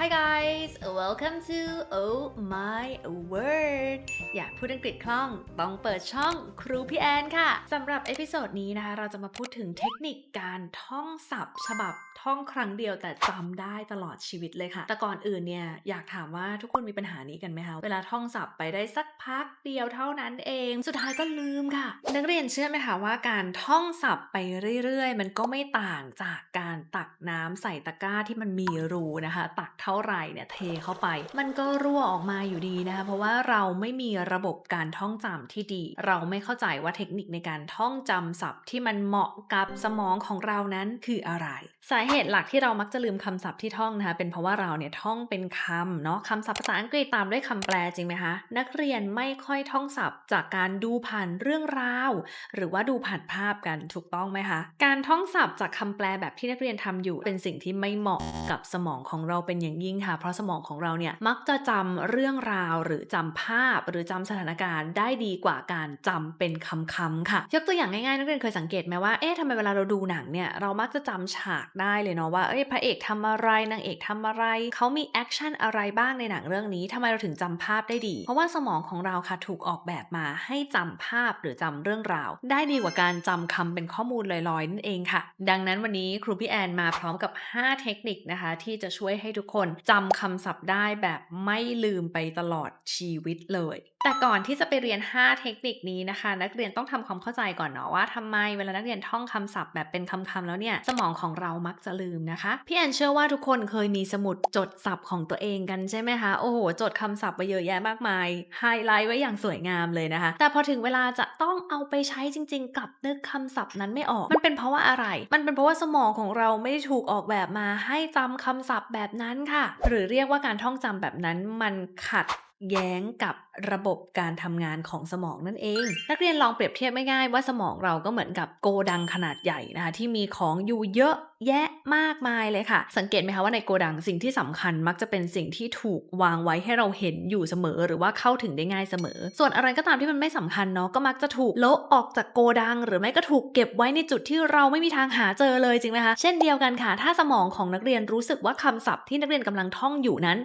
Hi guys welcome to Oh My Word อยากพูดอังกฤษคล่องต้องเปิดช่องครูพี่แอนค่ะสำหรับเอพิโซดนี้นะคะ เราจะมาพูดถึงเทคนิคการท่องศัพท์ ฉบับท่องครั้งเดียวแต่จำได้ตลอดชีวิตเลยค่ะ แต่ก่อนอื่นเนี่ยอยากถามว่าทุกคนมีปัญหานี้กันไหมคะ เวลาท่องศัพท์ไปได้สักพักเดียวเท่านั้นเอง สุดท้ายก็ลืมค่ะ นักเรียนเชื่อไหมคะว่าการท่องศัพท์ไปเรื่อยๆ มันก็ไม่ต่างจากการตักน้ำใส่ตะกร้าที่มันมีรูนะคะ ตักท่าไหร่เนี่ยเทเข้าไป มันก็รั่วออกมาอยู่ดีนะคะ เพราะว่าเราไม่มีระบบการท่องจำที่ดี เราไม่เข้าใจว่าเทคนิคในการท่องจำศัพท์ ที่มันเหมาะกับสมองของเรานั้นคืออะไร สาเหตุหลักที่เรามักจะลืมคำศัพท์ที่ท่องนะคะเป็นเพราะว่าเราเนี่ยท่องเป็นคำเนาะคำศัพท์ภาษาอังกฤษตามด้วยคำแปลจริงไหมคะนักเรียนไม่ค่อยท่องศัพท์ จากการดูผ่านเรื่องราว หรือว่าดูผ่านภาพกันถูกต้องไหมคะการท่องศัพท์จากคำแปลแบบที่นักเรียนทำอยู่เป็นสิ่งที่ไม่เหมาะกับสมองของเราเป็นอย่างยิ่งค่ะ เพราะสมองของเราเนี่ยมักจะจำเรื่องราวหรือจำภาพ หรือจำสถานการณ์ได้ดีกว่าการจำเป็นคำๆค่ะ ยกตัวอย่างง่ายๆนักเรียนเคยสังเกตไหมว่าเอ๊ะทำไมเวลาเราดูหนังเนี่ยเรามักจะจำฉากได้เลยเนาะว่าเอ้ยพระเอกทำอะไรนางเอกทำอะไรเขามีแอคชั่นอะไรบ้างในหนังเรื่องนี้ทำไมเราถึงจำภาพได้ดี เพราะว่าสมองของเราค่ะถูกออกแบบมาให้จำภาพหรือจำเรื่องราว ได้ดีกว่าการจำคำเป็นข้อมูลลอยๆนั่นเองค่ะ ดังนั้นวันนี้ครูพี่แอนมาพร้อมกับ 5 เทคนิคนะคะ ที่จะช่วยให้ทุกคนจำคำศัพท์ได้แบบไม่ลืมไปตลอดชีวิตเลย แต่ก่อนที่จะไปเรียน 5 เทคนิคนี้นะคะ นักเรียนต้องทำความเข้าใจก่อนเนาะว่าทำไมเวลานักเรียนท่องคำศัพท์แบบเป็นคำๆแล้วเนี่ย สมองของเรามักจะลืมนะคะ พี่แอนเชื่อว่าทุกคนเคยมีสมุดจดศัพท์ของตัวเองกันใช่ไหมคะโอ้โหจดคำศัพท์ไปเยอะแยะมากมายไฮไลท์ไว้อย่างสวยงามเลยนะคะ แต่พอถึงเวลาจะต้องเอาไปใช้จริง ๆ กับนึกคำศัพท์นั้นไม่ออก มันเป็นเพราะว่าอะไร มันเป็นเพราะว่าสมองของเราไม่ได้ถูกออกแบบมาให้จำคำศัพท์แบบนั้นค่ะหรือเรียกว่าการท่องจำแบบนั้นมันขัด แย้งกับระบบการทำงานของสมองนั่นเอง นักเรียนลองเปรียบเทียบไม่ง่ายๆว่าสมองเราก็เหมือนกับโกดังขนาดใหญ่นะคะที่มีของอยู่เยอะแยะมากมายเลยค่ะ สังเกตไหมคะว่าในโกดังสิ่งที่สำคัญมักจะเป็นสิ่งที่ถูกวางไว้ให้เราเห็นอยู่เสมอ หรือว่าเข้าถึงได้ง่ายเสมอ ส่วนอะไรก็ตามที่มันไม่สำคัญเนาะก็มักจะถูกโละออกจากโกดัง หรือไม่ก็ถูกเก็บไว้ในจุดที่เราไม่มีทางหาเจอเลยจริงไหมคะ เช่นเดียวกันค่ะ ถ้าสมองของนักเรียนรู้สึกว่าคำศัพท์ที่นักเรียนกำลังท่องอยู่นั้น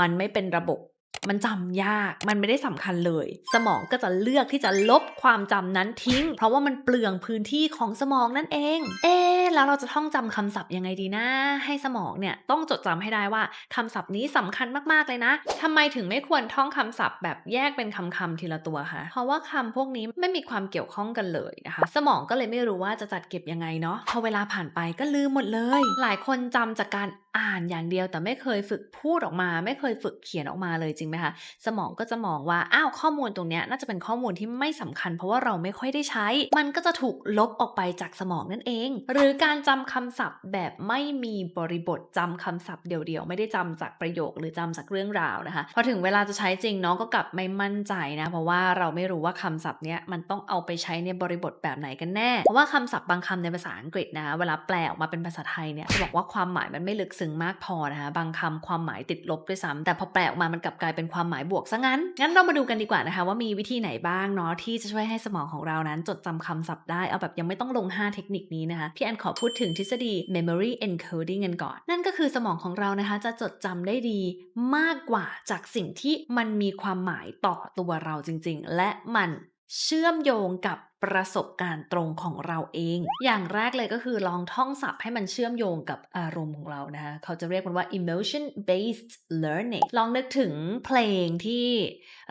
มันไม่เป็นระบบ มันจำยาก มันไม่ได้สำคัญเลย สมองก็จะเลือกที่จะลบความจำนั้นทิ้ง เพราะว่ามันเปลืองพื้นที่ของสมองนั่นเอง เอ๊ะแล้วเราจะท่องจำคำศัพท์ยังไงดีนะ ให้สมองเนี่ยต้องจดจำให้ได้ว่าคำศัพท์นี้สำคัญมากๆเลยนะทำไมถึงไม่ควรท่องคำศัพท์แบบแยกเป็นคำๆทีละตัวคะเพราะว่าคำพวกนี้ไม่มีความเกี่ยวข้องกันเลยนะคะ สมองก็เลยไม่รู้ว่าจะจัดเก็บยังไงเนาะ พอเวลาผ่านไปก็ลืมหมดเลย หลายคนจำจากการอ่านอย่างเดียวแต่ไม่เคยฝึกพูดออกมา ไม่เคยฝึกเขียนออกมาเลยจริงไหมคะ สมองก็จะมองว่า อ้าว ข้อมูลตรงนี้น่าจะเป็นข้อมูลที่ไม่สำคัญ เพราะว่าเราไม่ค่อยได้ใช้ มันก็จะถูกลบออกไปจากสมองนั่นเอง หรือการจำคำศัพท์แบบไม่มีบริบทจำคำศัพท์เดี่ยวๆ ไม่ได้จำจากประโยคหรือจำจากเรื่องราวนะคะ พอถึงเวลาจะใช้จริงน้องก็กลับไม่มั่นใจนะ เพราะว่าเราไม่รู้ว่าคำศัพท์เนี้ยมันต้องเอาไปใช้ในบริบทแบบไหนกันแน่ เพราะว่าคำศัพท์บางคำในภาษาอังกฤษนะคะเวลาแปลออกมาเป็นภาษาไทยเนี่ยจะบอกว่าความหมายมันไม่ลึกซึ้งมากพอนะคะ บางคำความหมายติดลบด้วยซ้ำแต่พอแปลออกมามันกลับกลายเป็นความหมายบวกซะงั้น งั้นเรามาดูกันดีกว่านะคะ ว่ามีวิธีไหนบ้างเนาะที่จะช่วยให้สมองของเรานั้น จดจำคำศัพท์ได้ เอาแบบยังไม่ต้องลง 5 เทคนิคนี้นะคะ พี่แอนขอพูดถึงทฤษฎี memory encoding กันก่อน นั่นก็คือสมองของเรานะคะ จะจดจำได้ดีมากกว่าจากสิ่งที่มันมีความหมายต่อตัวเราจริง ๆ และมันเชื่อมโยงกับ ประสบการณ์ตรงของเราเอง อย่างแรกเลยก็คือลองท่องศัพท์ให้มันเชื่อมโยงกับอารมณ์ของเรานะคะเขาจะเรียกมันว่า emotion based learning ลองนึกถึงเพลงที่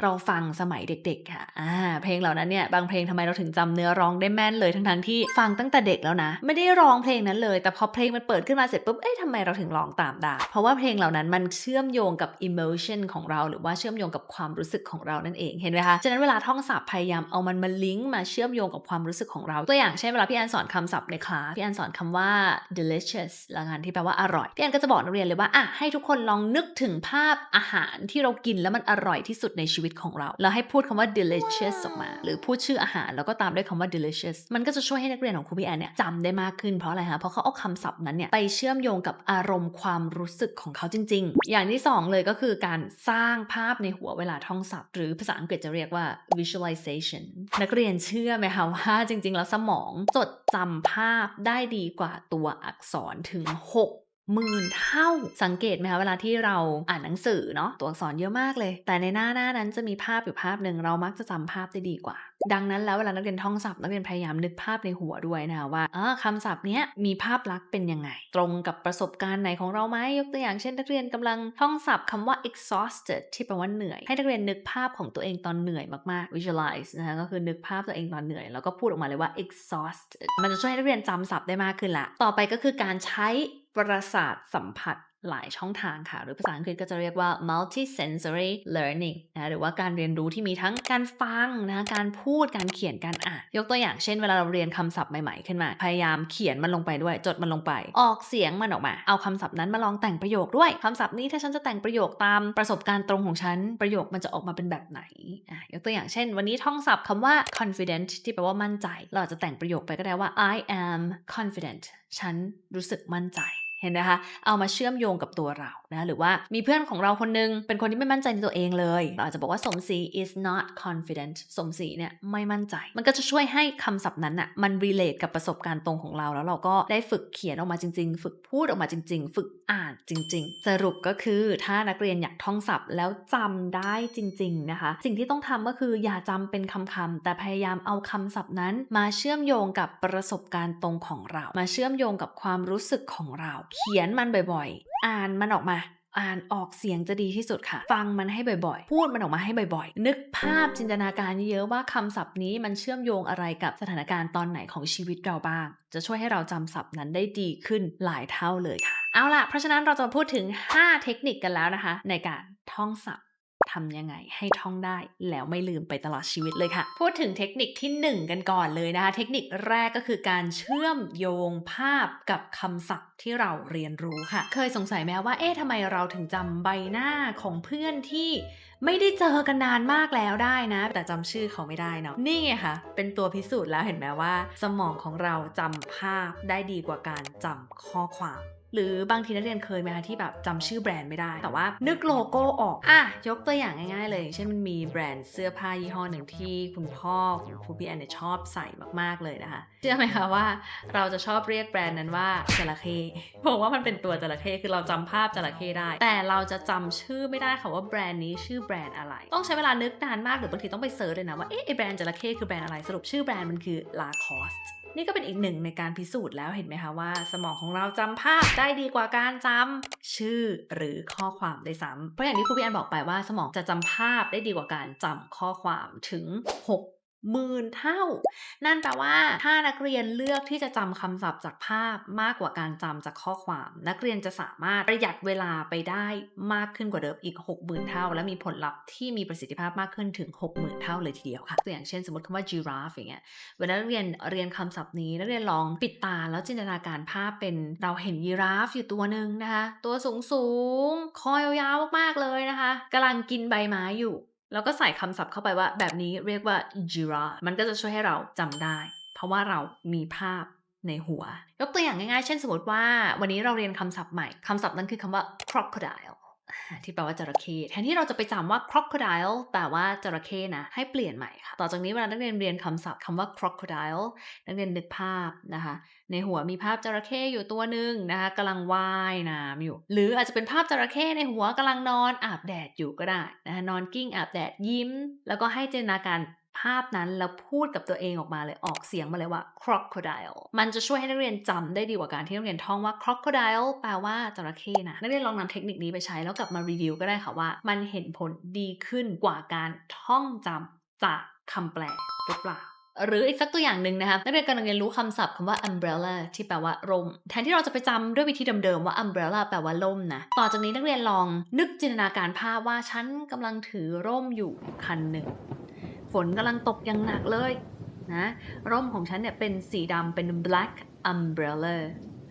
เราฟังสมัยเด็กๆค่ะอ่าเพลงเหล่านั้นเนี่ย บางเพลงทำไมเราถึงจำเนื้อร้องได้แม่นเลยทั้งๆที่ฟังตั้งแต่เด็กแล้วนะ ไม่ได้ร้องเพลงนั้นเลย แต่พอเพลงมันเปิดขึ้นมาเสร็จปุ๊บเอ๊ะทำไมเราถึงร้องตามได้เพราะว่าเพลงเหล่านั้นมันเชื่อมโยงกับ emotion ของเรา หรือว่าเชื่อมโยงกับความรู้สึกของเรานั่นเองเห็นไหมคะฉะนั้นเวลาท่องศัพท์พยายามเอามันมาลิงก์มาเชื่อมโยงกับความรู้สึกของเรา ตัวอย่างเช่นเวลาพี่แอนสอนคำศัพท์ในคลาสพี่แอนสอนคำว่า delicious ละกันที่แปลว่าอร่อยพี่แอนก็จะบอกนักเรียนเลยว่าอะให้ทุกคนลองนึกถึงภาพอาหารที่เรากินแล้วมันอร่อยที่สุดในชีวิตของเรา แล้วให้พูดคำว่า delicious ออกมา หรือพูดชื่ออาหารแล้วก็ตามด้วยคำว่า delicious มันก็จะช่วยให้นักเรียนของครูพี่แอนเนี่ยจำได้มากขึ้นเพราะอะไรคะเพราะเขาเอาคำศัพท์นั้นเนี่ยไปเชื่อมโยงกับอารมณ์ความรู้สึกของเขาจริง ๆ อย่างที่สองเลยก็คือการสร้างภาพในหัวเวลาท่องศัพท์ หรือภาษาอังกฤษจะเรียกว่า visualization นักเรียนเชื่อไหมคะว่าจริงๆ แล้วสมองจดจำภาพได้ดีกว่าตัวอักษรถึง 6 หมื่นเท่าสังเกตไหมคะเวลาที่เราอ่านหนังสือเนาะตัวอักษรเยอะมากเลย แต่ในหน้าหน้านั้นจะมีภาพอยู่ภาพหนึ่งเรามักจะจำภาพได้ดีกว่า ดังนั้นแล้วเวลานักเรียนท่องศัพท์นักเรียนพยายามนึกภาพในหัวด้วยนะคะว่าเออคำศัพท์เนี้ยมีภาพลักษณ์เป็นยังไง ตรงกับประสบการณ์ไหนของเราไหมยกตัวอย่างเช่นนักเรียนกำลังท่องศัพท์คำว่า exhausted ที่แปลว่าเหนื่อย ให้นักเรียนนึกภาพของตัวเองตอนเหนื่อยมากๆ visualize นะคะก็คือนึกภาพตัวเองตอนเหนื่อยแล้วก็พูดออกมาเลยว่า exhausted มันจะช่วยให้นักเรียนจำศัพท์ได้มากขึ้นละต่อไปก็คือการใช้ ประสาทสัมผัสหลายช่องทางค่ะ หรือภาษาอังกฤษก็จะเรียกว่า multi sensory learning นะหรือว่าการเรียนรู้ที่มีทั้งการฟังนะการพูดการเขียนการอ่าน ยกตัวอย่างเช่นเวลาเราเรียนคำศัพท์ใหม่ๆขึ้นมา พยายามเขียนมันลงไปด้วย จดมันลงไป ออกเสียงมันออกมา เอาคำศัพท์นั้นมาลองแต่งประโยคด้วยคำศัพท์นี้ถ้าฉันจะแต่งประโยคตามประสบการณ์ตรงของฉันประโยคมันจะออกมาเป็นแบบไหนอะยกตัวอย่างเช่น วันนี้ท่องศัพท์คำว่า confident ที่แปลว่ามั่นใจ เราจะแต่งประโยคไปก็ได้ว่า I am confident ฉันรู้สึกมั่นใจ เห็นนะคะ เอามาเชื่อมโยงกับตัวเรานะหรือว่ามีเพื่อนของเราคนนึง เป็นคนที่ไม่มั่นใจในตัวเองเลย เราอาจจะบอกว่าสมศรี is not confident สมศรีเนี่ยไม่มั่นใจ มันก็จะช่วยให้คำศัพท์นั้นอะมัน relate กับประสบการณ์ตรงของเรา แล้วเราก็ได้ฝึกเขียนออกมาจริง ๆ ฝึกพูดออกมาจริง ๆ ฝึกอ่านจริง ๆ สรุปก็คือถ้านักเรียนอยากท่องศัพท์แล้วจำได้จริง ๆ นะคะ สิ่งที่ต้องทำก็คืออย่าจำเป็นคำๆแต่พยายามเอาคำศัพท์นั้น มาเชื่อมโยงกับประสบการณ์ตรงของเรา มาเชื่อมโยงกับความรู้สึกของเราเขียนมันบ่อยๆ อ่านมันออกมา อ่านออกเสียงจะดีที่สุดค่ะ ฟังมันให้บ่อยๆ พูดมันออกมาให้บ่อยๆ นึกภาพจินตนาการเยอะๆว่าคำศัพท์นี้มันเชื่อมโยงอะไรกับสถานการณ์ตอนไหนของชีวิตเราบ้าง จะช่วยให้เราจำศัพท์นั้นได้ดีขึ้นหลายเท่าเลยค่ะ เอาล่ะ เพราะฉะนั้นเราจะพูดถึง 5 เทคนิคกันแล้วนะคะ ในการท่องศัพท์ ทำยังไงให้ท่องได้แล้วไม่ลืมไปตลอดชีวิตเลยค่ะ พูดถึงเทคนิคที่ 1 กันก่อนเลยนะคะ เทคนิคแรกก็คือการเชื่อมโยงภาพกับคำศัพท์ที่เราเรียนรู้ค่ะ เคยสงสัยไหมว่าเอ๊ะทำไมเราถึงจำใบหน้าของเพื่อนที่ไม่ได้เจอกันนานมากแล้วได้นะ แต่จำชื่อเขาไม่ได้เนาะนี่ไงคะเป็นตัวพิสูจน์แล้วเห็นไหมว่า สมองของเราจำภาพได้ดีกว่าการจำข้อความ หรือบางทีนักเรียนเคยไหมคะที่แบบจำชื่อแบรนด์ไม่ได้ แต่ว่านึกโลโก้ออกอะยกตัวอย่างง่าย ๆ เลยอย่างเช่นมันมีแบรนด์เสื้อผ้ายี่ห้อหนึ่งที่คุณพ่อของครูพี่แอนเนี่ยชอบใส่มากๆเลยนะคะเชื่อไหมคะว่าเราจะชอบเรียกแบรนด์นั้นว่าจระเข้เพราะว่ามันเป็นตัวจระเข้คือเราจำภาพจระเข้ได้ แต่เราจะจำชื่อไม่ได้ค่ะว่าแบรนด์นี้ชื่อแบรนด์อะไร ต้องใช้เวลานึกนานมากหรือ บางทีต้องไปเซิร์ชเลยนะว่าเอ๊ะไอแบรนด์จระเข้คือแบรนด์อะไรสรุปชื่อแบรนด์มันคือ Lacoste นี่ก็เป็นอีกหนึ่งในการพิสูจน์แล้วเห็นไหมคะว่า สมองของเราจำภาพได้ดีกว่าการจำชื่อหรือข้อความได้ซ้ำเพราะอย่างที่ครูพี่แอนบอกไปว่า สมองจะจำภาพได้ดีกว่าการจำข้อความถึง 6 หมื่นเท่า นั่นแปลว่า ถ้านักเรียนเลือกที่จะจำคำศัพท์จากภาพมากกว่าการจำจากข้อความ นักเรียนจะสามารถประหยัดเวลาไปได้มากขึ้นกว่าเดิมอีก 60,000 เท่า และมีผลลัพธ์ที่มีประสิทธิภาพมากขึ้นถึง 60,000 เท่าเลยทีเดียวค่ะตัวอย่างเช่นสมมติคำว่า giraffe อย่างเงี้ยเวลานักเรียนเรียนคำศัพท์นี้นักเรียนลองปิดตาแล้วจินตนาการภาพเป็นเราเห็นยีราฟอยู่ตัวหนึ่งนะคะตัวสูงสูงคอยาวๆมากๆเลยนะคะกำลังกินใบไม้อยู่ แล้วก็ใส่คำศัพท์เข้าไปว่าแบบนี้เรียกว่า giraffe มันก็จะช่วยให้เราจำได้ เพราะว่าเรามีภาพในหัว ยกตัวอย่างง่ายๆ เช่นสมมติว่า วันนี้เราเรียนคำศัพท์ใหม่ คำศัพท์นั้นคือคำว่า crocodile ที่แปลว่าจระเข้แทนที่เราจะไปจำว่า crocodile แปลว่าจระเข้นะ ให้เปลี่ยนใหม่ค่ะ ต่อจากนี้เวลานักเรียนเรียนคำศัพท์คำว่า crocodile นักเรียนนึกภาพนะคะ ในหัวมีภาพจระเข้อยู่ตัวหนึ่งนะคะกำลังว่ายน้ำอยู่ หรืออาจจะเป็นภาพจระเข้ในหัวกำลังนอนอาบแดดอยู่ก็ได้นะคะนอนกิ้งอาบแดดยิ้ม แล้วก็ให้จินตนาการ ภาพนั้นแล้วพูดกับตัวเองออกมาเลยออกเสียงมาเลยว่า crocodile มันจะช่วยให้นักเรียนจำได้ดีกว่าการที่นักเรียนท่องว่า crocodile แปลว่าจระเข้นะนักเรียนลองนำเทคนิคนี้ไปใช้แล้วกลับมารีวิวก็ได้ค่ะว่า มันเห็นผลดีขึ้นกว่าการท่องจำจากคำแปลหรือเปล่าหรืออีกสักตัวอย่างหนึ่งนะคะนักเรียนกำลังเรียนรู้คำศัพท์คำว่า umbrella ที่แปลว่าร่ม แทนที่เราจะไปจำด้วยวิธีเดิมๆว่า umbrella แปลว่าร่มนะ ต่อจากนี้นักเรียนลองนึกจินตนาการภาพว่าฉันกำลังถือร่มอยู่คันหนึ่ง ฝนกำลังตกอย่างหนักเลยนะร่มของฉันเนี่ยเป็นสีดำเป็น black umbrella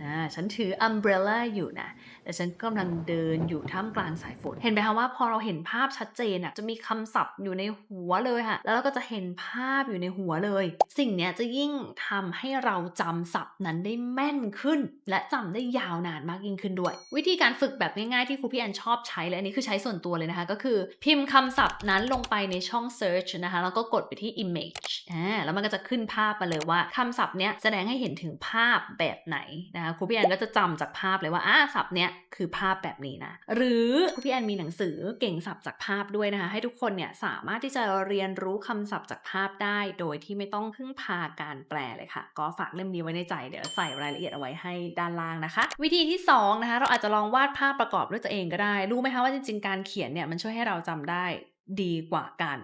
นะฉันถือ umbrella อยู่นะ แต่ฉันกำลังเดินอยู่ท่ามกลางสายฝน เห็นไหมคะว่าพอเราเห็นภาพชัดเจนอะจะมีคำศัพท์อยู่ในหัวเลยค่ะ แล้วเราก็จะเห็นภาพอยู่ในหัวเลย สิ่งเนี้ยจะยิ่งทำให้เราจำศัพท์นั้นได้แม่นขึ้น และจำได้ยาวนานมากยิ่งขึ้นด้วย วิธีการฝึกแบบง่ายๆที่ครูพี่แอนชอบใช้และอันนี้คือใช้ส่วนตัวเลยนะคะ ก็คือพิมพ์คำศัพท์นั้นลงไปในช่อง search นะคะแล้วก็กดไปที่ image อ่าแล้วมันก็จะขึ้นภาพมาเลยว่าคำศัพท์เนี้ยแสดงให้เห็นถึงภาพแบบไหนนะคะครูพี่แอนก็จะจำจากภาพเลยว่าอ่าศัพท์เนี้ยคือภาพแบบนี้นะ หรือพี่แอนมีหนังสือเก่งศัพท์จากภาพด้วยนะคะ ให้ทุกคนเนี่ยสามารถที่จะเรียนรู้คำศัพท์จากภาพได้ โดยที่ไม่ต้องพึ่งพาการแปลเลยค่ะ ก็ฝากเล่มนี้ไว้ในใจเดี๋ยวใส่รายละเอียดเอาไว้ให้ด้านล่างนะคะ วิธีที่สองนะคะเราอาจจะลองวาดภาพประกอบด้วยตัวเองก็ได้ รู้ไหมคะว่าจริงๆการเขียนเนี่ยมันช่วยให้เราจำได้ดีกว่าการ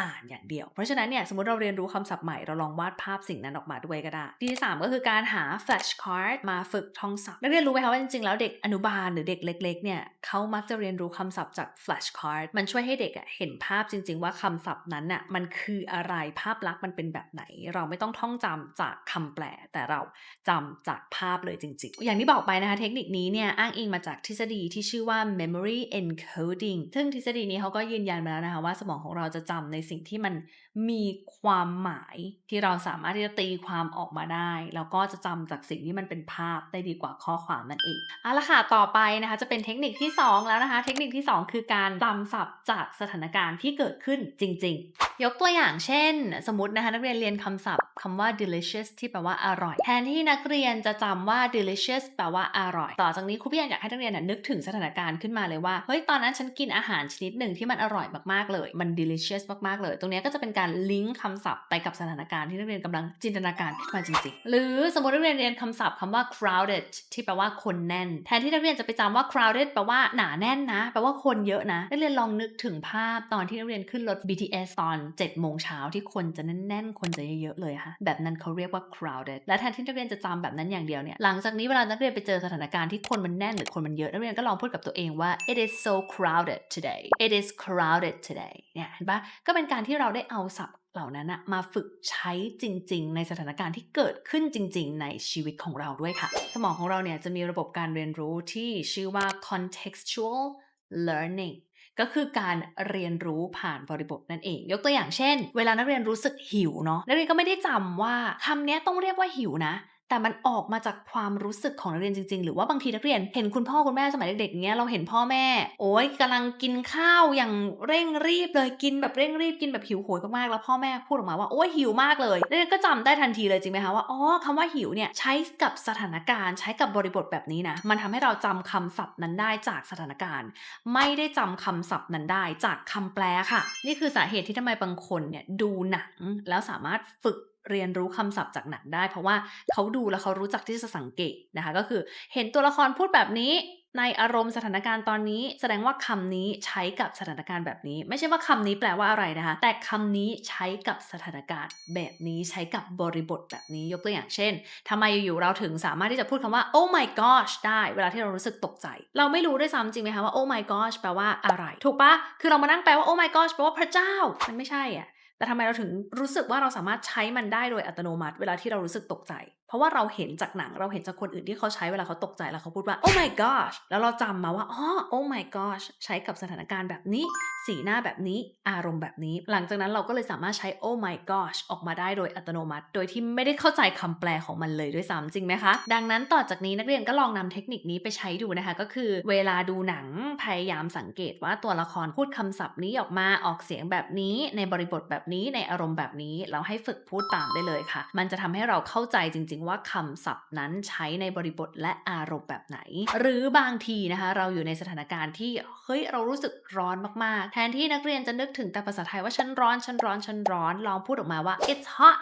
อ่านอย่างเดียว เพราะฉะนั้นเนี่ยสมมติเราเรียนรู้คำศัพท์ใหม่เราลองวาดภาพสิ่งนั้นออกมาด้วยก็ได้ ที่สามก็คือการหา flash card มาฝึกท่องศัพท์นักเรียนรู้ไหมคะว่าจริงๆ แล้วเด็กอนุบาลหรือเด็กเล็กๆเนี่ยเขามักจะเรียนรู้คำศัพท์จาก flash card มันช่วยให้เด็กอะเห็นภาพจริง ๆ ว่าคำศัพท์นั้นน่ะมันคืออะไรภาพลักษณ์มันเป็นแบบไหน เราไม่ต้องท่องจำจากคำแปล แต่เราจำจากภาพเลยจริง ๆ อย่างที่บอกไปนะคะเทคนิคนี้เนี่ยอ้างอิงมาจากทฤษฎีที่ชื่อว่า memory encoding ซึ่งทฤษฎีนี้เขาก็ยืนยันมาแล้วนะคะว่าสมองของเราจะจำในสิ่งที่มันมีความหมายที่เราสามารถที่จะตีความออกมาได้ แล้วก็จะจำจากสิ่งที่มันเป็นภาพได้ดีกว่าข้อความนั่นเองเอาละค่ะต่อไปนะคะจะเป็นเทคนิคที่ 2 แล้วนะคะ เทคนิคที่ 2 คือการจำศัพท์จากสถานการณ์ที่เกิดขึ้นจริง ๆ ยกตัวอย่างเช่น สมมตินะคะนักเรียนเรียนคำศัพท์คำว่า delicious ที่แปลว่าอร่อย แทนที่นักเรียนจะจำว่า delicious แปลว่าอร่อย ต่อจากนี้ครูพี่อนอยากให้นักเรียนนะนึกถึงสถานการณ์ขึ้นมาเลยว่าเฮ้ยตอนนั้นฉันกินอาหารชนิดหนึ่งที่มันอร่อยมากๆเลย มัน delicious มากๆเลย ตรงนี้ก็จะเป็นการลิงก์คำศัพท์ไปกับสถานการณ์ที่นักเรียนกำลังจินตนาการขึ้นมาจริงๆ หรือสมมตินักเรียนเรียนคำศัพท์คำว่า crowded ที่แปลว่าคนแน่น แทนที่นักเรียนจะไปจำว่า crowded แปลว่าหนาแน่นนะ แปลว่าคนเยอะนะ นักเรียนลองนึกถึงภาพตอนที่นักเรียนขึ้นรถ BTS ตอน7โมงเช้าที่คนจะแน่นๆ คนจะเยอะๆเลยค่ะ แบบนั้นเขาเรียกว่า crowded และแทนที่นักเรียนจะจำแบบนั้นอย่างเดียวเนี่ย หลังจากนี้เวลานักเรียนไปเจอสถานการณ์ที่คนมันแน่นหรือคนมันเยอะนักเรียนก็ลองพูดกับตัวเองว่า it is so crowded today it is crowded today เนี่ยเห็นปะก็เเป็นการที่เราได้เอาศัพท์เหล่านั้นนะมาฝึกใช้จริง ๆ ในสถานการณ์ที่เกิดขึ้นจริง ๆ ในชีวิตของเราด้วยค่ะ สมองของเราเนี่ยจะมีระบบการเรียนรู้ที่ชื่อว่า contextual learning ก็คือการเรียนรู้ผ่านบริบทนั่นเอง ยกตัวอย่างเช่น เวลานักเรียนรู้สึกหิวเนาะนักเรียนก็ไม่ได้จำว่าคำนี้ต้องเรียกว่าหิวนะ แต่มันออกมาจากความรู้สึกของนักเรียนจริง ๆ หรือว่าบางทีนักเรียนเห็นคุณพ่อคุณแม่สมัยเด็กๆเนี้ยเราเห็นพ่อแม่ โอ้ยกำลังกินข้าวอย่างเร่งรีบเลยกินแบบเร่งรีบกินแบบหิวโหยมากๆแล้วพ่อแม่พูดออกมาว่าโอ้ยหิวมากเลยนักเรียนก็จำได้ทันทีเลยจริงไหมคะว่าอ๋อคำว่าหิวเนี่ยใช้กับสถานการณ์ ใช้กับบริบทแบบนี้นะมันทำให้เราจำคำศัพท์นั้นได้จากสถานการณ์ ไม่ได้จำคำศัพท์นั้นได้จากคำแปลค่ะ นี่คือสาเหตุที่ทำไมบางคนเนี่ยดูหนังแล้วสามารถฝึก เรียนรู้คำศัพท์จากหนังได้ เพราะว่าเขาดูแล้วเขารู้จักที่จะสังเกตนะคะ ก็คือเห็นตัวละครพูดแบบนี้ในอารมณ์สถานการณ์ตอนนี้ แสดงว่าคำนี้ใช้กับสถานการณ์แบบนี้ ไม่ใช่ว่าคำนี้แปลว่าอะไรนะคะ แต่คำนี้ใช้กับสถานการณ์แบบนี้ใช้กับบริบทแบบนี้ยกตัวอย่างเช่นทำไมอยู่ๆเราถึงสามารถที่จะพูดคำว่า oh my gosh ได้เวลาที่เรารู้สึกตกใจ เราไม่รู้ด้วยซ้ำจริงไหมคะว่า oh my gosh แปลว่าอะไร ถูกปะคือเรามานั่งแปลว่า oh my gosh แปลว่าพระเจ้ามันไม่ใช่อะ แต่ทำไมเราถึงรู้สึกว่าเราสามารถใช้มันได้โดยอัตโนมัติ เวลาที่เรารู้สึกตกใจ เพราะว่าเราเห็นจากหนังเราเห็นจากคนอื่นที่เขาใช้เวลาเขาตกใจแล้วเขาพูดว่า oh my gosh แล้วเราจำมาว่าอ๋อ oh my gosh ใช้กับสถานการณ์แบบนี้ สีหน้าแบบนี้อารมณ์แบบนี้ หลังจากนั้นเราก็เลยสามารถใช้ oh my gosh ออกมาได้โดยอัตโนมัติ โดยที่ไม่ได้เข้าใจคำแปลของมันเลยด้วยซ้ำจริงไหมคะ ดังนั้นต่อจากนี้นักเรียนก็ลองนำเทคนิคนี้ไปใช้ดูนะคะ ก็คือเวลาดูหนังพยายามสังเกตว่าตัวละครพูดคำศัพท์นี้ออกมาออกเสียงแบบนี้ในบริบทแบบนี้ในอารมณ์แบบนี้เราให้ฝึกพูดตามได้เลยค่ะ มันจะทำให้เราเข้าใจจริง ๆ ว่าคำศัพท์นั้นใช้ในบริบทและอารมณ์แบบไหน หรือบางทีนะคะ เราอยู่ในสถานการณ์ที่เฮ้ยเรารู้สึกร้อนมากๆ แทนที่นักเรียนจะนึกถึงแต่ภาษาไทยว่าฉันร้อนฉันร้อนฉันร้อนลองพูดออกมาว่า it's hot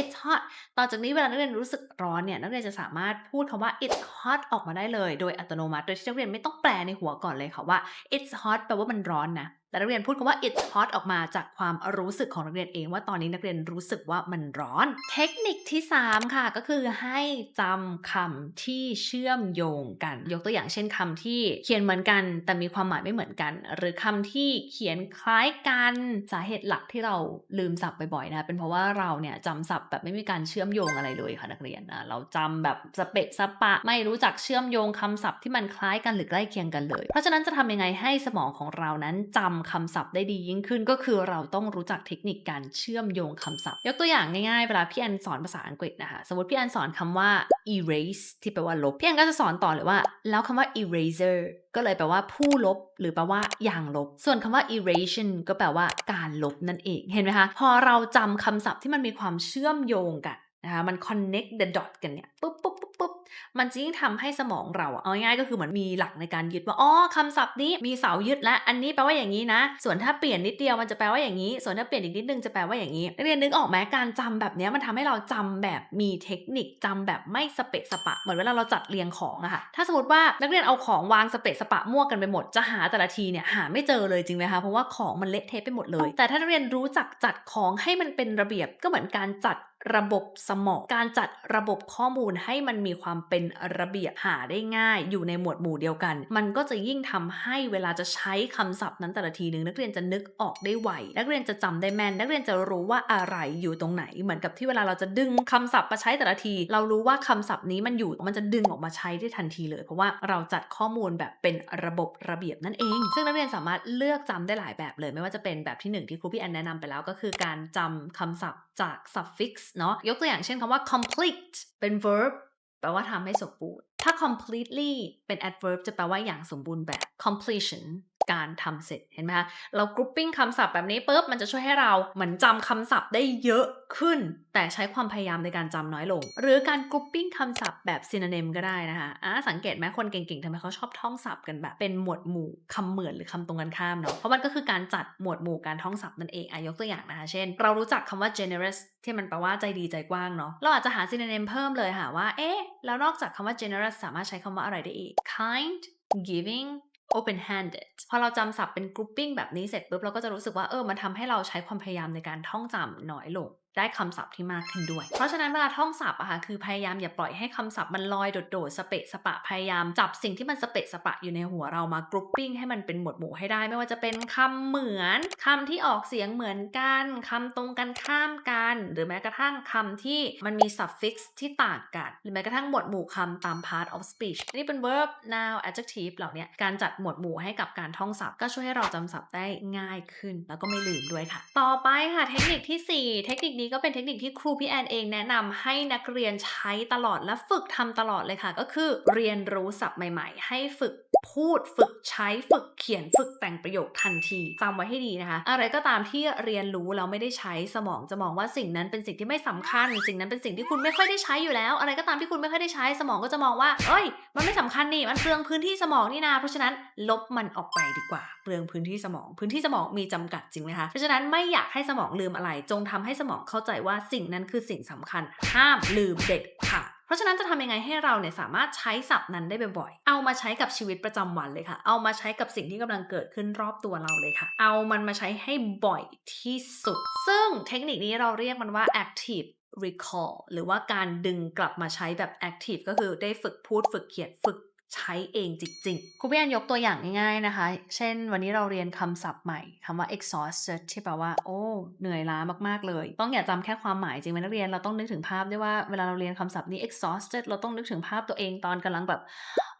it's hot ต่อจากนี้เวลานักเรียนรู้สึกร้อนเนี่ยนักเรียนจะสามารถพูดคำว่า it's hot ออกมาได้เลย โดยอัตโนมัติโดยที่นักเรียนไม่ต้องแปลในหัวก่อนเลยค่ะว่า it's hot แปลว่ามันร้อนนะ แต่นักเรียนพูดคำว่า it's hot ออกมาจากความรู้สึกของนักเรียนเองว่าตอนนี้นักเรียนรู้สึกว่ามันร้อน เทคนิคที่ 3 ค่ะ ก็คือให้จำคำที่เชื่อมโยงกัน ยกตัวอย่างเช่นคำที่เขียนเหมือนกัน แต่มีความหมายไม่เหมือนกัน หรือคำที่เขียนคล้ายกันสาเหตุหลักที่เราลืมศัพท์บ่อยๆนะเป็นเพราะว่าเราเนี่ยจำศัพท์แบบไม่มีการเชื่อมโยงอะไรเลยค่ะนักเรียนนะเราจำแบบสเปะสปะ ไม่รู้จักเชื่อมโยงคำศัพท์ที่มันคล้ายกันหรือใกล้เคียงกันเลย เพราะฉะนั้นจะทำยังไงให้สมองของเรานั้นจำคำศัพท์ได้ดียิ่งขึ้น ก็คือเราต้องรู้จักเทคนิคการเชื่อมโยงคำศัพท์ ยกตัวอย่างง่ายๆ เวลาพี่แอนสอนภาษาอังกฤษนะคะสมมติพี่แอนสอนคำว่า erase ที่แปลว่าลบ พี่แอนก็จะสอนต่อเลยว่า แล้วคำว่า eraser ก็เลยแปลว่าผู้ลบ หรือแปลว่าอย่างลบ ส่วนคำว่า eration ก็แปลว่าการลบนั่นเองเห็นไหมคะ พอเราจำคำศัพท์ที่มันมีความเชื่อมโยงกันนะคะมัน connect the dot กันเนี่ยปุ๊บปุ๊บ ปุ๊บมันจะยิ่งทำให้สมองเราอะเอาง่ายก็คือเหมือนมีหลักในการยึดว่าอ๋อคำศัพท์นี้มีเสายึดและอันนี้แปลว่าอย่างนี้นะ ส่วนถ้าเปลี่ยนนิดเดียวมันจะแปลว่าอย่างนี้ ส่วนถ้าเปลี่ยนอีกนิดนึงจะแปลว่าอย่างนี้นักเรียนนึกออกไหมการจำแบบนี้มันทำให้เราจำแบบมีเทคนิคจำแบบไม่สเปะสปะเหมือนเวลาเราจัดเรียงของอะค่ะถ้าสมมติว่านักเรียนเอาของวางสเปะสปะมั่วกันไปหมดจะหาแต่ละทีเนี่ยหาไม่เจอเลยจริงไหมคะเพราะว่าของมันเละเทะไปหมดเลย แต่ถ้านักเรียนรู้จักจัดของให้มันเป็นระเบียบก็เหมือนการจัด ระบบสมอง การจัดระบบข้อมูลให้มันมีความเป็นระเบียบหาได้ง่าย อยู่ในหมวดหมู่เดียวกัน มันก็จะยิ่งทำให้เวลาจะใช้คำศัพท์นั้นแต่ละทีหนึ่งนักเรียนจะนึกออกได้ไว นักเรียนจะจำได้แม่น นักเรียนจะรู้ว่าอะไรอยู่ตรงไหน เหมือนกับที่เวลาเราจะดึงคำศัพท์มาใช้แต่ละที เรารู้ว่าคำศัพท์นี้มันอยู่ มันจะดึงออกมาใช้ได้ทันทีเลย เพราะว่าเราจัดข้อมูลแบบเป็นระบบระเบียบนั่นเอง ซึ่งนักเรียนสามารถเลือกจำได้หลายแบบเลย ไม่ว่าจะเป็นแบบที่หนึ่งที่ครูพี่แอนแนะนำไปแล้วก็คือการจำคำศัพท์จาก suffix เนาะยกตัวอย่างเช่นคำว่า complete เป็น verb แปลว่าทำให้สมบูรณ์ ถ้า completely เป็น adverb จะแปลว่าอย่างสมบูรณ์แบบ completion การทำเสร็จเห็นไหมคะเรา grouping คำศัพท์แบบนี้ปุ๊บมันจะช่วยให้เราเหมือนจำคำศัพท์ได้เยอะขึ้น แต่ใช้ความพยายามในการจำน้อยลง หรือการ grouping คำศัพท์แบบ synonym ก็ได้นะคะอะสังเกตไหมคนเก่งๆทำไมเขาชอบท่องศัพท์กันแบบ เป็นหมวดหมู่คำเหมือนหรือคำตรงกันข้ามเนาะเพราะมันก็คือการจัดหมวดหมู่การท่องศัพท์นั่นเองอะยกตัวอย่างนะคะ เช่น เรารู้จักคำว่า generous ที่มันแปลว่าใจดีใจกว้างเนาะเราอาจจะหา synonym เพิ่มเลยค่ะว่าเอ๊ะแล้วนอกจากคำว่า generous สามารถใช้คำว่าอะไรได้อีก kind giving open handed พอเราจำศัพท์เป็น grouping แบบนี้เสร็จปุ๊บเราก็จะรู้สึกว่าเออมันทำให้เราใช้ความพยายามในการท่องจำน้อยลง ได้คำศัพท์ที่มากขึ้นด้วย เพราะฉะนั้นเวลาท่องศัพท์อะค่ะคือพยายามอย่าปล่อยให้คำศัพท์มันลอยโดดๆสเปะสปะพยายามจับสิ่งที่มันสเปะสปะอยู่ในหัวเรามา grouping ให้มันเป็นหมวดหมู่ให้ได้ ไม่ว่าจะเป็นคำเหมือนคำที่ออกเสียงเหมือนกันคำตรงกันข้ามกัน หรือแม้กระทั่งคำที่มันมี suffix ที่ต่างกัน หรือแม้กระทั่งหมวดหมู่คำตาม part of speech นี่เป็น verb noun adjective เหล่านี้การจัดหมวดหมู่ให้กับการท่องศัพท์ ก็ช่วยให้เราจำศัพท์ได้ง่ายขึ้น แล้วก็ไม่ลืมด้วยค่ะ ต่อไปค่ะเทคนิคที่ 4 เทคนิคนี้ก็เป็นเทคนิคที่ครูพี่แอนเองแนะนำให้นักเรียนใช้ตลอดและฝึกทำตลอดเลยค่ะ ก็คือเรียนรู้ศัพท์ใหม่ ๆ ให้ฝึก พูดฝึกใช้ฝึกเขียนฝึกแต่งประโยคทันทีจำไว้ให้ดีนะคะ อะไรก็ตามที่เรียนรู้แล้วไม่ได้ใช้สมองจะมองว่าสิ่งนั้นเป็นสิ่งที่ไม่สำคัญ สิ่งนั้นเป็นสิ่งที่คุณไม่ค่อยได้ใช้อยู่แล้ว อะไรก็ตามที่คุณไม่ค่อยได้ใช้สมองก็จะมองว่าเอ้ย มันไม่สำคัญนี่มันเปลืองพื้นที่สมองนี่นาเพราะฉะนั้นลบมันออกไปดีกว่า เปลืองพื้นที่สมอง พื้นที่สมองมีจำกัดจริงไหมคะเพราะฉะนั้นไม่อยากให้สมองลืมอะไร จงทำให้สมองเข้าใจว่าสิ่งนั้นคือสิ่งสำคัญ ห้ามลืมเด็ดขาด ราะฉะนั้นจะทำยังไงให้เราเนี่ยสามารถใช้ศัพท์นั้นได้บ่อยๆ เอามาใช้กับชีวิตประจำวันเลยค่ะ เอามาใช้กับสิ่งที่กำลังเกิดขึ้นรอบตัวเราเลยค่ะ เอามันมาใช้ให้บ่อยที่สุด ซึ่งเทคนิคนี้เราเรียกมันว่า active recall หรือว่าการดึงกลับมาใช้แบบ active ก็คือได้ฝึกพูดฝึกเขียนฝึก ใช้เองจริงๆครูพี่แอนยกตัวอย่างง่ายๆนะคะ เช่นวันนี้เราเรียนคำศัพท์ใหม่คำว่า exhausted ที่แปลว่า โอ้ เหนื่อยล้ามากๆเลย ต้องอย่าจำแค่ความหมายจริงไหมนักเรียน เราต้องนึกถึงภาพด้วยว่าเวลาเราเรียนคำศัพท์นี้ exhausted เราต้องนึกถึงภาพตัวเองตอนกำลังแบบ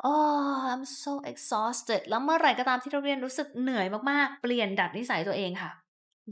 oh I'm so exhausted แล้วเมื่อไหร่ก็ตามที่เราเรียนรู้สึกเหนื่อยมากๆ เปลี่ยนดัดนิสัยตัวเองค่ะ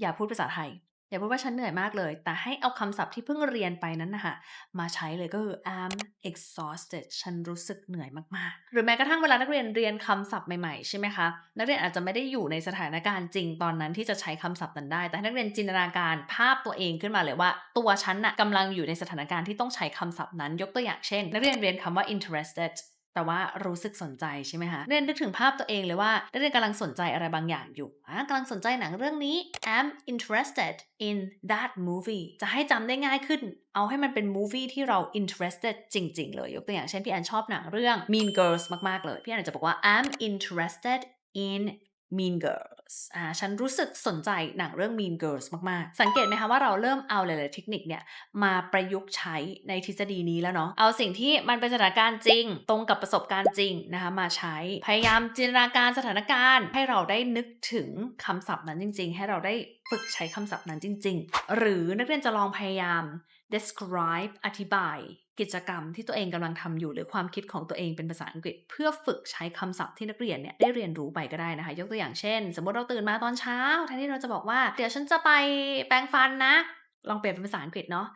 อย่าพูดภาษาไทย อย่าพูดว่าฉันเหนื่อยมากเลย แต่ให้เอาคำศัพท์ที่เพิ่งเรียนไปนั้นนะคะมาใช้เลยก็คือ I'm exhausted ฉันรู้สึกเหนื่อยมากๆ หรือแม้กระทั่งเวลานักเรียนเรียนคำศัพท์ใหม่ๆ ใช่ไหมคะ นักเรียนอาจจะไม่ได้อยู่ในสถานการณ์จริงตอนนั้นที่จะใช้คำศัพท์นั้นได้ แต่นักเรียนจินตนาการภาพตัวเองขึ้นมาเลยว่า ตัวฉันน่ะกำลังอยู่ในสถานการณ์ที่ต้องใช้คำศัพท์นั้น ยกตัวอย่างเช่น นักเรียนเรียนคำว่า interested แต่ว่ารู้สึกสนใจใช่ไหมคะเรียนนึกถึงภาพตัวเองเลยว่านักเรียนกำลังสนใจอะไรบางอย่างอยู่อะกำลังสนใจหนังเรื่องนี้ I'm interested in that movie จะให้จำได้ง่ายขึ้น เอาให้มันเป็น movie ที่เรา interested จริง ๆ เลย ยกตัวอย่างเช่นพี่แอนชอบหนังเรื่อง Mean Girls มาก ๆ เลย พี่แอนจะบอกว่า I'm interested in Mean Girls อ่า ฉันรู้สึกสนใจหนังเรื่อง Mean Girls มาก ๆ สังเกตไหมคะว่าเราเริ่มเอาหลาย ๆ เทคนิคเนี่ย มาประยุกต์ใช้ในทฤษฎีนี้แล้วเนาะ เอาสิ่งที่มันเป็นสถานการณ์จริง ตรงกับประสบการณ์จริงนะคะ มาใช้ พยายามจินตนาการสถานการณ์ ให้เราได้นึกถึงคำศัพท์นั้นจริง ๆ ให้เราได้ฝึกใช้คำศัพท์นั้นจริง ๆ หรือนักเรียนจะลองพยายาม describe อธิบาย กิจกรรมที่ตัวเองกำลังทำอยู่หรือความคิดของตัวเองเป็นภาษาอังกฤษ เพื่อฝึกใช้คำศัพท์ที่นักเรียนเนี่ยได้เรียนรู้ไปก็ได้นะคะ ยกตัวอย่างเช่น สมมติเราตื่นมาตอนเช้าแทนที่เราจะบอกว่าเดี๋ยวฉันจะไปแปรงฟันนะ ลองเปลี่ยนเป็นภาษาอังกฤษเนาะ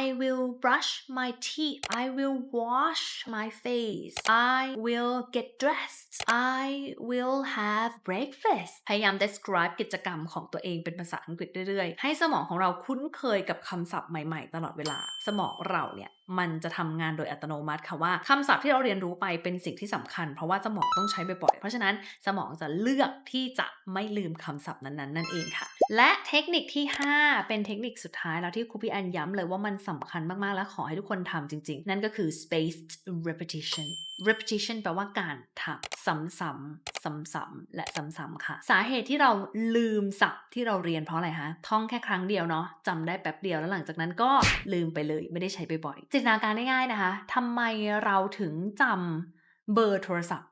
I will brush my teeth I will wash my face I will get dressed I will have breakfast พยายาม describe กิจกรรมของตัวเองเป็นภาษาอังกฤษเรื่อยๆ ให้สมองของเราคุ้นเคยกับคำศัพท์ใหม่ๆ ตลอดเวลา สมองเราเนี่ยมันจะทำงานโดยอัตโนมัติค่ะว่าคำศัพท์ที่เราเรียนรู้ไปเป็นสิ่งที่สำคัญ เพราะว่าสมองต้องใช้บ่อยๆ เพราะฉะนั้นสมองจะเลือกที่จะไม่ลืมคำศัพท์นั้นๆนั่นเองค่ะ และเทคนิคที่ 5 เป็นเทคนิคสุดท้ายแล้วที่ครูพี่แอนย้ำเลยว่ามันสำคัญมากๆ และขอให้ทุกคนทำจริง ๆ นั่นก็คือ spaced repetition repetition แปลว่าการทำซ้ำๆซ้ำๆและซ้ำๆค่ะ สาเหตุที่เราลืมศัพท์ที่เราเรียนเพราะอะไรคะท่องแค่ครั้งเดียวเนาะจำได้แป๊บเดียวแล้วหลังจากนั้นก็ลืมไปเลยไม่ได้ใช้บ่อยๆจินตนาการง่ายๆนะคะทำไมเราถึงจำเบอร์โทรศัพท์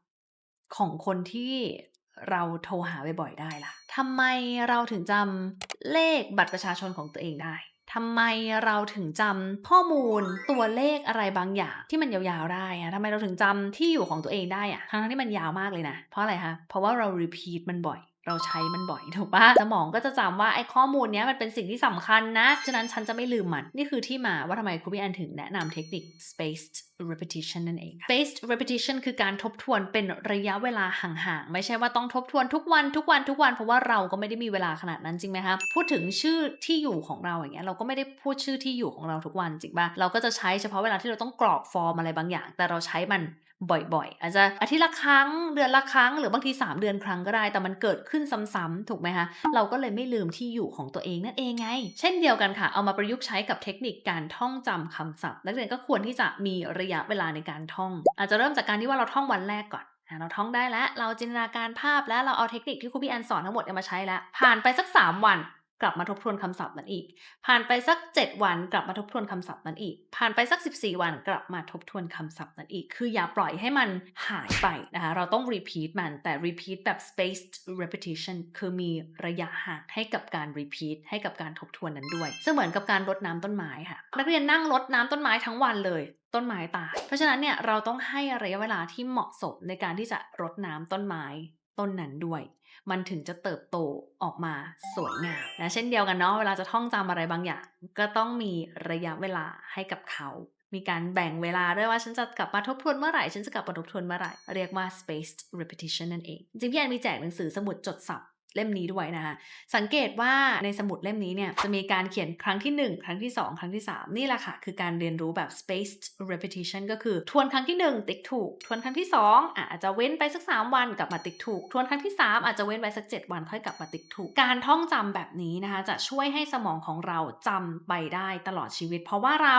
ของคนที่เราโทรหาบ่อยๆได้ล่ะทำไมเราถึงจำเลขบัตรประชาชนของตัวเองได้ ทำไมเราถึงจำข้อมูลตัวเลขอะไรบางอย่างที่มันยาวๆได้อะทำไมเราถึงจำที่อยู่ของตัวเองได้อะทั้งที่มันยาวมากเลยนะ เพราะอะไรคะ เพราะว่าเรา repeat มันบ่อย เราใช้มันบ่อยถูกปะสมองก็จะจำว่าไอ้ข้อมูลเนี้ยมันเป็นสิ่งที่สำคัญนะ ฉะนั้นฉันจะไม่ลืมมัน นี่คือที่มาว่าทำไมครูพี่แอนถึงแนะนำเทคนิค spaced repetition นั่นเอง spaced repetition คือการทบทวนเป็นระยะเวลาห่างๆ ไม่ใช่ว่าต้องทบทวนทุกวันทุกวันทุกวันเพราะว่าเราก็ไม่ได้มีเวลาขนาดนั้นจริงไหมคะพูดถึงชื่อที่อยู่ของเราอย่างเงี้ยเราก็ไม่ได้พูดชื่อที่อยู่ของเราทุกวันจริงปะเราก็จะใช้เฉพาะเวลาที่เราต้องกรอกฟอร์มอะไรบางอย่าง แต่เราใช้มัน บ่อยๆ อาจจะอาทิตย์ละครั้งเดือนละครั้ง หรือบางที 3 เดือนครั้งก็ได้ แต่มันเกิดขึ้นซ้ำๆถูกไหมคะ เราก็เลยไม่ลืมที่อยู่ของตัวเองนั่นเองไง เช่นเดียวกันค่ะ เอามาประยุกต์ใช้กับเทคนิคการท่องจำคำศัพท์ นักเรียนก็ควรที่จะมีระยะเวลาในการท่อง อาจจะเริ่มจากการที่ว่าเราท่องวันแรกก่อนเราท่องได้แล้ว เราจินตนาการภาพแล้ว เราเอาเทคนิคที่ครูพี่แอนสอนทั้งหมดเนี่ยมาใช้แล้ว ผ่านไปสัก 3 วัน กลับมาทบทวนคำศัพท์นั้นอีก ผ่านไปสัก 7 วันกลับมาทบทวนคำศัพท์นั้นอีก ผ่านไปสัก 14 วันกลับมาทบทวนคำศัพท์นั้นอีก คืออย่าปล่อยให้มันหายไปนะคะ เราต้อง repeat มัน แต่ repeat แบบ spaced repetition คือมีระยะห่างให้กับการ repeat ให้กับการทบทวนนั้นด้วยเหมือนกับการรดน้ำต้นไม้ค่ะ นักเรียนนั่งรดน้ำต้นไม้ทั้งวันเลยต้นไม้ตาย เพราะฉะนั้นเนี่ยเราต้องให้ระยะเวลาที่เหมาะสมในการที่จะรดน้ำต้นไม้ต้นนั้นด้วย มันถึงจะเติบโตออกมาสวยงามนะเช่นเดียวกันเนาะเวลาจะท่องจำอะไรบางอย่าง ก็ต้องมีระยะเวลาให้กับเขา มีการแบ่งเวลาด้วยว่าฉันจะกลับมาทบทวนเมื่อไหร่ ฉันจะกลับมาทบทวนเมื่อไหร่ เรียกว่า spaced repetition นั่นเองจริงพี่แอนมีแจกหนังสือสมุดจดศัพท์ เล่มนี้ด้วยนะคะสังเกตว่าในสมุดเล่มนี้เนี่ยจะมีการเขียนครั้งที่ 1 ครั้งที่ 2 ครั้งที่ 3 นี่แหละค่ะ คือการเรียนรู้แบบ spaced repetition ก็คือทวนครั้งที่ 1 ติ๊กถูก ทวนครั้งที่ 2อะอาจจะเว้นไปสัก 3 วันกลับมาติ๊กถูก ทวนครั้งที่ 3 อาจจะเว้นไปสัก 7 วันค่อยกลับมาติ๊กถูก การท่องจำแบบนี้นะคะจะช่วยให้สมองของเราจำไปได้ตลอดชีวิต เพราะว่าเรา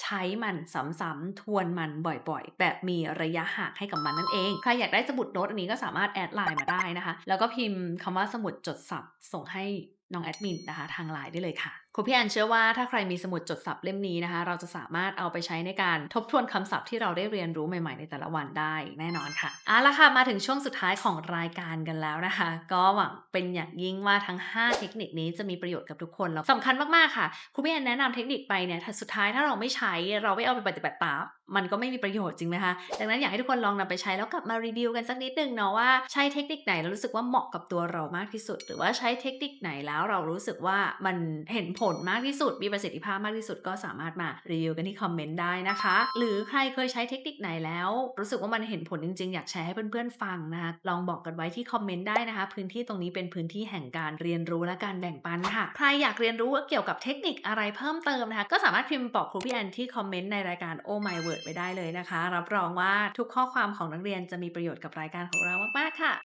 ใช้มันซ้ำๆทวนมันบ่อยๆ แบบมีระยะห่างให้กับมันนั่นเองใครอยากได้สมุดโน้ตอันนี้ก็สามารถแอดไลน์มาได้นะคะ แล้วก็พิมพ์คำว่าสมุดจดสับส่งให้น้องแอดมินนะคะทางไลน์ได้เลยค่ะครูพี่แอนเชื่อว่าถ้าใครมีสมุดจดศัพท์เล่มนี้นะคะ เราจะสามารถเอาไปใช้ในการทบทวนคำศัพท์ที่เราได้เรียนรู้ใหม่ๆในแต่ละวันได้แน่นอนค่ะเอาละค่ะมาถึงช่วงสุดท้ายของรายการกันแล้วนะคะ ก็หวังเป็นอย่างยิ่งว่าทั้ง 5 เทคนิคนี้จะมีประโยชน์กับทุกคนแล้วสำคัญมากๆค่ะครูพี่แอนแนะนำเทคนิคไปเนี่ยสุดท้ายถ้าเราไม่ใช้เราไม่เอาไปปฏิบัติตามมันก็ไม่มีประโยชน์จริงไหมคะดังนั้นอยากให้ทุกคนลองนำไปใช้แล้วกลับมารีวิวกันสักนิดนึงเนาะว่าใช้เทคนิคไหนแล้วรู้สึกว่าเหมาะกับตัวเรามากที่สุด หรือว่าใช้เทคนิคไหนแล้วเรารู้สึกว่ามันเห็นผลมากที่สุด มีประสิทธิภาพมากที่สุดก็สามารถมารีวิวกันที่คอมเมนต์ได้นะคะ หรือใครเคยใช้เทคนิคไหนแล้ว รู้สึกว่ามันเห็นผลจริงๆ อยากแชร์ให้เพื่อนๆฟังนะคะลองบอกกันไว้ที่คอมเมนต์ได้นะคะ พื้นที่ตรงนี้เป็นพื้นที่แห่งการเรียนรู้และการแบ่งปันค่ะ ใครอยากเรียนรู้เกี่ยวกับเทคนิคอะไรเพิ่มเติมนะคะ ก็สามารถพิมพ์บอกครูพี่แอนที่คอมเมนต์ในรายการ Oh My Word ไปได้เลยนะคะ รับรองว่าทุกข้อความของนักเรียนจะมีประโยชน์กับรายการของเรามากๆค่ะ